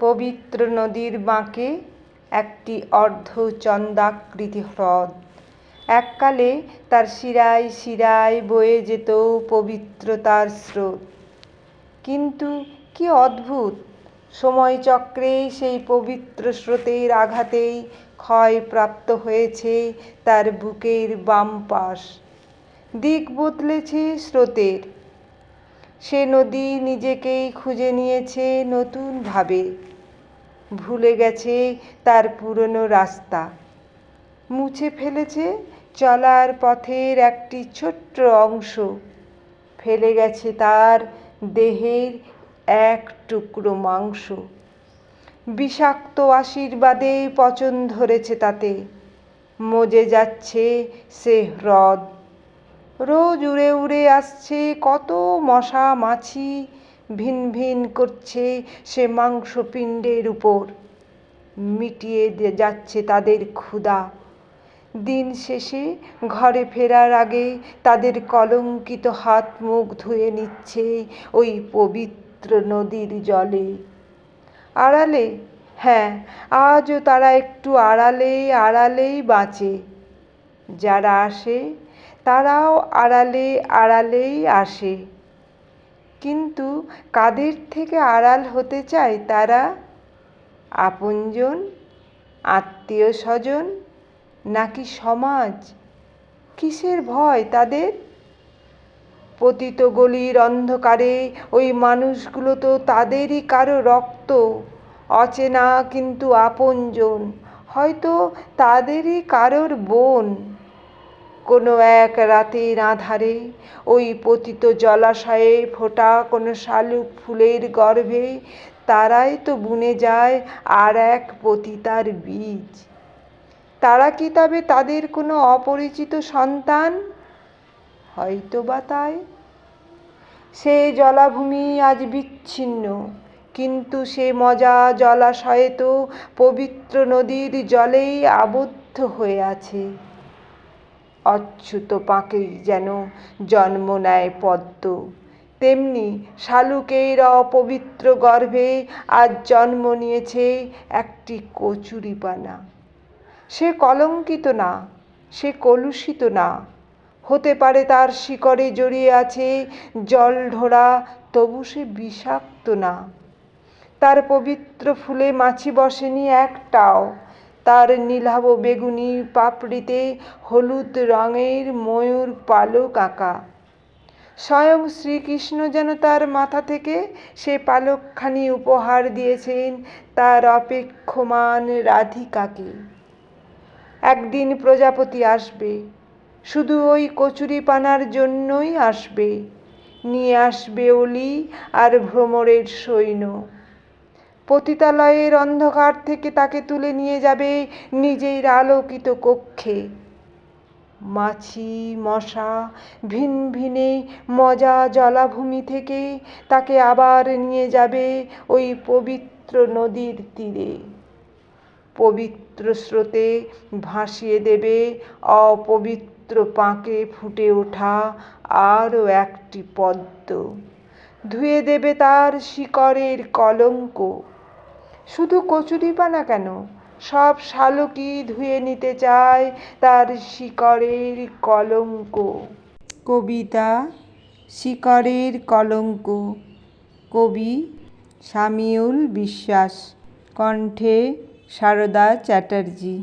পবিত্র নদীর বাঁকে একটি অর্ধচন্দ্রাকৃতি হ্রদ। এককালে তার শিরায় শিরায় বয়ে যেত পবিত্রতার স্রোত। কিন্তু কি অদ্ভুত! সময়চক্রে সেই পবিত্র স্রোতের আঘাতেই ক্ষয়প্রাপ্ত হয়েছে তার বুকের বাম পাশ। দিক বদলেছে স্রোতের। সে নদী নিজেকেই খুঁজে নিয়েছে নতুনভাবে। ভুলে গেছে তার পুরনো রাস্তা। মুছে ফেলেছে চলার পথের একটি ছোট্ট অংশ। ফেলে গেছে তার দেহের এক টুকরো মাংস। বিষাক্ত আশীর্বাদে পচন ধরেছে তাতে। মজে যাচ্ছে সে হ্রদ। রোজ উড়ে উড়ে আসছে, কত মশা মাছি ভিন ভিন করছে সে মাংসপিণ্ডের উপর। মিটিয়ে যাচ্ছে তাদের ক্ষুধা। দিন শেষে ঘরে ফেরার আগে তাদের কলঙ্কিত হাত মুখ ধুয়ে নিচ্ছে ওই পবিত্র নদীর জলে। আড়ালে হ্যাঁ আজও তারা একটু আড়ালে, আড়ালেই বাঁচে। যারা আসে তারাও আড়ালে আড়ালেই আসে। কিন্তু কাদের থেকে আড়াল হতে চায় তারা? আপনজন আত্মীয় স্বজন নাকি সমাজ? কিসের ভয় তাদের? পতিত গলির অন্ধকারে ওই মানুষগুলো তো তাদেরই কারও রক্ত। অচেনা কিন্তু আপনজন, হয়তো তাদেরই কারোর বোন। কোনো এক রাতের আধারে ওই পতিত জলাশয়ে ফোটা কোনো শালুক ফুলের গর্ভে, তারাই তো বুনে যায় আর এক পতিতার বীজ। তারা কি তবে তাদের কোনো অপরিচিত সন্তান? হয়তো বা তাই। সে জলাভূমি আজ বিচ্ছিন্ন, কিন্তু সে মজা জলাশয়ে তো পবিত্র নদীর জলেই আবদ্ধ হয়ে আছে। অচ্যুত পাঁকেই যেন জন্ম নেয় পদ্ম। তেমনি শালুকের অপবিত্র গর্ভে আজ জন্ম নিয়েছে একটি কচুরিপানা সে কলঙ্কিত না, সে কলুষিত না। হতে পারে তার শিকড়ে জড়িয়ে আছে জল ঢোড়া, তবু সে বিষাক্ত না। তার পবিত্র ফুলে মাছি বসেনি একটাও। তার নীলাভ বেগুনি পাপড়িতে হলুদ রঙের ময়ূর পালক আঁকা। স্বয়ং শ্রীকৃষ্ণ যেন তার মাথা থেকে সে পালকখানি উপহার দিয়েছেন তার অপেক্ষমান রাধিকাকে। একদিন প্রজাপতি আসবে, শুধু ওই কচুরিপানার জন্যই আসবে। নিয়ে আসবে অলি আর ভ্রমরের সৈন্য। পতিতালয়ের অন্ধকার থেকে তাকে তুলে নিয়ে যাবে নিজের আলোকিত কক্ষে। মাছি, মশা, ভিন ভিনে মজা জলাভূমি থেকে তাকে আবার নিয়ে যাবে ওই পবিত্র নদীর তীরে। পবিত্র স্রোতে ভাসিয়ে দেবে অপবিত্র পাঁকে ফুটে ওঠা আরও একটি পদ্ম। ধুয়ে দেবে তার শিকড়ের কলঙ্ক। শুধু কচুরিপানা কেন? সব শালকি ধুয়ে নিতে চায় তার শিকড়ের কলঙ্ক। কবিতা, শিকড়ের কলঙ্ক। কবি সামিউল বিশ্বাস। কণ্ঠে সারদা চ্যাটার্জি।